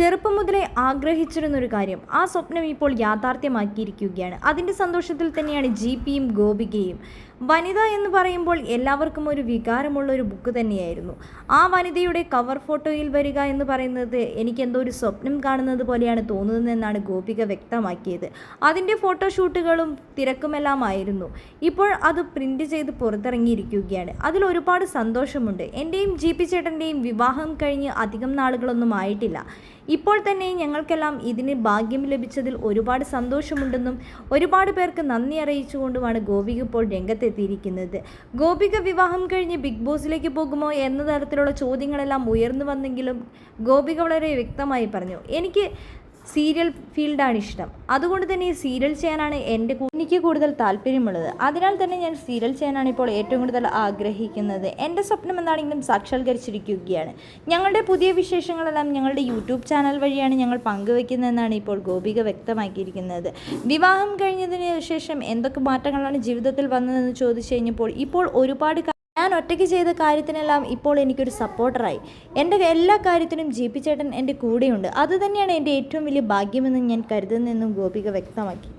ചെറുപ്പം മുതലേ ആഗ്രഹിച്ചിരുന്നൊരു കാര്യം. ആ സ്വപ്നം ഇപ്പോൾ യാഥാർത്ഥ്യമാക്കിയിരിക്കുകയാണ്. അതിന്റെ സന്തോഷത്തിൽ തന്നെയാണ് ജി പിയും ഗോപികയും. വനിത എന്ന് പറയുമ്പോൾ എല്ലാവർക്കും ഒരു വികാരമുള്ള ഒരു ബുക്ക് തന്നെയായിരുന്നു. ആ വനിതയുടെ കവർ ഫോട്ടോയിൽ വരിക എന്ന് പറയുന്നത് എനിക്കെന്തോ ഒരു സ്വപ്നം കാണുന്നത് പോലെയാണ് തോന്നുന്നതെന്നാണ് ഗോപിക വ്യക്തമാക്കിയത്. അതിന്റെ ഫോട്ടോഷൂട്ടുകളും തിരക്കുമെല്ലാമായിരുന്നു. ഇപ്പോൾ അത് പ്രിന്റ് ചെയ്ത് പുറത്തിറങ്ങിയിരിക്കുകയാണ്. അതിൽ ഒരുപാട് സന്തോഷമുണ്ട്. എന്റെയും ജി പി ചേട്ടന്റെയും വിവാഹം കഴിഞ്ഞ് അധികം നാളുകളൊന്നും ആയിട്ടില്ല. ഇപ്പോൾ തന്നെ ഞങ്ങൾക്കെല്ലാം ഇതിന് ഭാഗ്യം ലഭിച്ചതിൽ ഒരുപാട് സന്തോഷമുണ്ടെന്നും ഒരുപാട് പേർക്ക് നന്ദി അറിയിച്ചുകൊണ്ടുമാണ് ഗോപിക ഇപ്പോൾ രംഗത്തെത്തിയിരിക്കുന്നത്. ഗോപിക വിവാഹം കഴിഞ്ഞ് ബിഗ് ബോസിലേക്ക് പോകുമോ എന്ന തരത്തിലുള്ള ചോദ്യങ്ങളെല്ലാം ഉയർന്നു വന്നെങ്കിലും ഗോപിക വളരെ വ്യക്തമായി പറഞ്ഞു. എനിക്ക് സീരിയൽ ഫീൽഡാണ് ഇഷ്ടം. അതുകൊണ്ട് തന്നെ സീരിയൽ ചെയ്യാനാണ് എന്റെ എനിക്ക് കൂടുതൽ താല്പര്യമുള്ളത്. അതിനാൽ തന്നെ ഞാൻ സീരിയൽ ചെയ്യാനാണ് ഇപ്പോൾ ഏറ്റവും കൂടുതൽ ആഗ്രഹിക്കുന്നത്. എന്റെ സ്വപ്നം എന്താണെങ്കിലും സാക്ഷാത്കരിച്ചിരിക്കുകയാണ്. ഞങ്ങളുടെ പുതിയ വിശേഷങ്ങളെല്ലാം ഞങ്ങളുടെ യൂട്യൂബ് ചാനൽ വഴിയാണ് ഞങ്ങൾ പങ്കുവയ്ക്കുന്നതെന്നാണ് ഇപ്പോൾ ഗോപിക വ്യക്തമാക്കിയിരിക്കുന്നത്. വിവാഹം കഴിഞ്ഞതിന് ശേഷം എന്തൊക്കെ മാറ്റങ്ങളാണ് ജീവിതത്തിൽ വന്നതെന്ന് ചോദിച്ചു കഴിഞ്ഞപ്പോൾ ഇപ്പോൾ ഒരുപാട് ഞാൻ ഒറ്റയ്ക്ക് ചെയ്ത കാര്യത്തിനെല്ലാം ഇപ്പോൾ എനിക്കൊരു സപ്പോർട്ടറായി എന്റെ എല്ലാ കാര്യത്തിനും ജി പി ചേട്ടൻ എന്റെ കൂടെയുണ്ട്. അതുതന്നെയാണ് എന്റെ ഏറ്റവും വലിയ ഭാഗ്യമെന്ന് ഞാൻ കരുതുന്നതെന്നും ഗോപിക വ്യക്തമാക്കി.